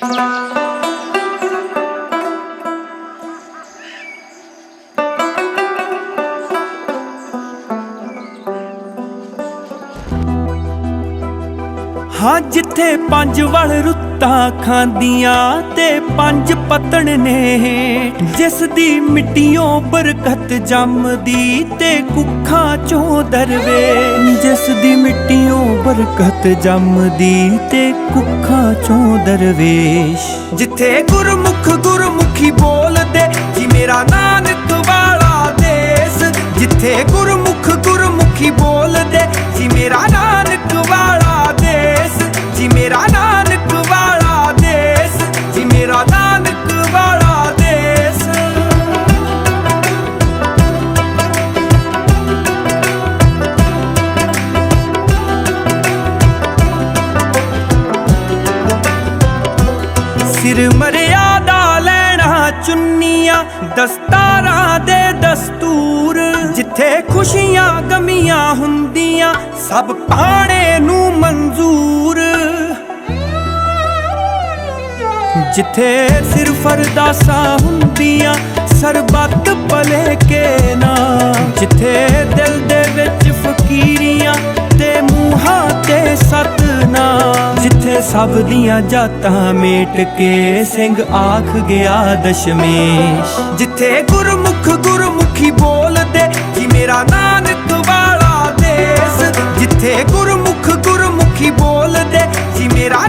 ਹਾਂ, ਜਿੱਥੇ ਪੰਜ ਵਲ ਰੁੱਤਾਂ ਖਾਂਦੀਆਂ ਤੇ ਪੰਜ ਪਤਣ ਨੇ। ਜਿਸ ਦੀ ਮਿੱਟੀਓਂ ਬਰਕਤ ਜੰਮਦੀ ਤੇ ਕੁੱਖਾਂ ਚੋਂ ਦਰਵੇ। ਜਿਸ ਦੀ ਮਿੱਟੀਓਂ ਬਰਕਤ ਜੰਮਦੀ ਤੇ ਕੁੱਖਾਂ ਚੋਂ ਦਰਵੇਸ਼। ਜਿੱਥੇ ਗੁਰਮੁਖ ਗੁਰਮੁਖੀ ਬੋਲਦੇ, ਜੀ ਮੇਰਾ ਨਾਨਕ ਵਾਲਾ ਦੇਸ। ਜਿੱਥੇ ਗੁਰਮੁਖ ਗੁਰਮੁਖੀ ਬੋਲਦੇ, ਜੀ ਮੇਰਾ ਸਿਰ ਮਰਿਆਦਾ ਲੈਣਾ ਚੁੰਨੀਆਂ, ਦਸਤਾਰਾਂ ਦੇ ਦਸਤੂਰ। ਜਿੱਥੇ ਖੁਸ਼ੀਆਂ ਗਮੀਆਂ ਹੁੰਦੀਆਂ, ਸਭ ਪਾਣੇ ਨੂੰ ਮਨਜ਼ੂਰ ਜਿੱਥੇ ਸਿਰਫ ਅਰਦਾਸਾਂ ਹੁੰਦੀਆਂ, ਸਰਬੱਤ ਭਲੇ ਕੇ ਨਾ। ਜਿੱਥੇ ਦਿਲ ਦੇ ਵਿੱਚ ਫਕੀਰੀਆਂ ਤੇ ਮੂੰਹਾਂ ਤੇ ਸਤਨਾਮ ਸਭ ਦੀਆਂ ਜਾਤਾਂ ਮੇਟ ਕੇ ਸਿੰਘ ਆਖ ਗਿਆ ਦਸ਼ਮੇਸ਼। ਜਿੱਥੇ ਗੁਰਮੁਖ ਗੁਰਮੁਖੀ ਬੋਲਦੇ ਕਿ ਮੇਰਾ ਨਾਨਕ ਵਾਲਾ ਦੇਸ। ਜਿੱਥੇ ਗੁਰਮੁਖ ਗੁਰਮੁਖੀ ਬੋਲਦੇ ਕਿ ਮੇਰਾ